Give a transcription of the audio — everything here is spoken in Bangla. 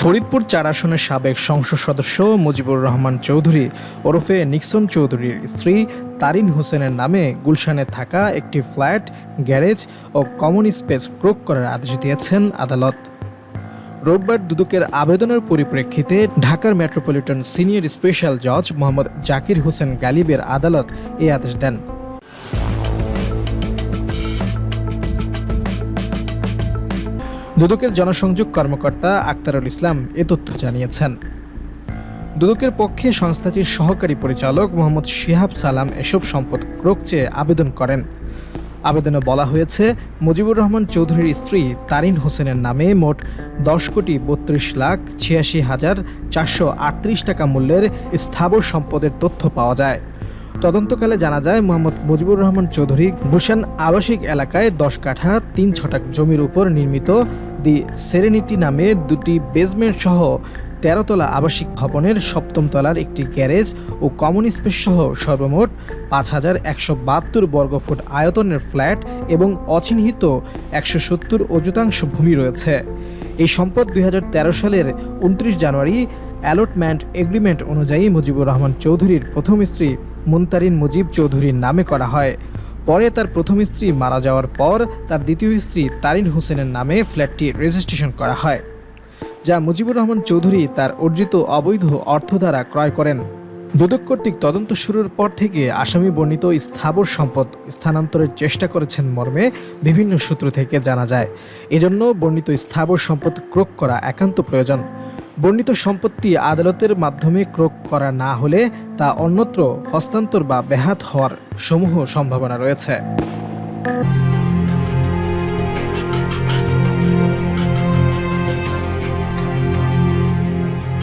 ফরিদপুর চার আসনের সাবেক সংসদ সদস্য মুজিবুর রহমান চৌধুরী, ওরফে নিক্সন চৌধুরীর স্ত্রী তারিন হোসেনের নামে গুলশানে থাকা একটি ফ্ল্যাট, গ্যারেজ ও কমন স্পেস ক্রোক করার আদেশ দিয়েছেন আদালত। রোববার দুদকের আবেদনের পরিপ্রেক্ষিতে ঢাকার মেট্রোপলিটন সিনিয়র স্পেশাল জজ মোহাম্মদ জাকির হোসেন গালিবের আদালত এই আদেশ দেন। দুদকের জনসংযোগ কর্মকর্তা আক্তারুল ইসলাম এ তথ্য জানিয়েছেন। দুদকের পক্ষে সংস্থাটির সহকারী পরিচালক মোহাম্মদ শিহাব সালাম এসব সম্পদ ক্রোক চেয়ে আবেদন করেন। আবেদনে বলা হয়েছে, মুজিবুর রহমান চৌধুরীর স্ত্রী তারিন হোসেনের নামে মোট দশ কোটি বত্রিশ লাখ ছিয়াশি হাজার চারশো আটত্রিশ টাকা মূল্যের স্থাবর সম্পদের তথ্য পাওয়া যায়। তদন্তকালে জানা যায়, মোহাম্মদ মুজিবুর রহমান চৌধুরী গুলশান আবাসিক এলাকায় দশ কাঠা তিন ছটাক জমির উপর নির্মিত দি সেরেনিটি নামে দুটি বেসমেন্ট সহ তেরোতলা আবাসিক ভবনের সপ্তম তলার একটি গ্যারেজ ও কমন স্পেস সহ সর্বমোট পাঁচ হাজার একশো বাহাত্তর বর্গফুট আয়তনের ফ্ল্যাট এবং অচিহ্নিত একশো সত্তর অযুতাংশ ভূমি রয়েছে। এই সম্পদ দুই হাজার তেরো সালের উনত্রিশ জানুয়ারি অ্যালটমেন্ট এগ্রিমেন্ট অনুযায়ী মুজিবুর রহমান চৌধুরীর প্রথম স্ত্রী মুনতারিন মুজিব চৌধুরীর নামে করা হয়। পরে তার প্রথম স্ত্রী মারা যাওয়ার পর তার দ্বিতীয় স্ত্রী তারিন হোসেনের নামে ফ্ল্যাটটি রেজিস্ট্রেশন করা হয়, যা মুজিবুর রহমান চৌধুরী তার অর্জিত অবৈধ অর্থ দ্বারা ক্রয় করেন। দুদক কর্তৃক তদন্ত শুরুর পর থেকে আসামি বর্ণিত স্থাবর সম্পদ স্থানান্তরের চেষ্টা করেছেন মর্মে বিভিন্ন সূত্র থেকে জানা যায়। এজন্য বর্ণিত স্থাবর সম্পদ ক্রোক করা একান্ত প্রয়োজন। বর্ণিত সম্পত্তি আদালতের মাধ্যমে ক্রোক করা না হলে তা অন্যত্র হস্তান্তর বা ব্যাহাত হওয়ার সমূহ সম্ভাবনা রয়েছে।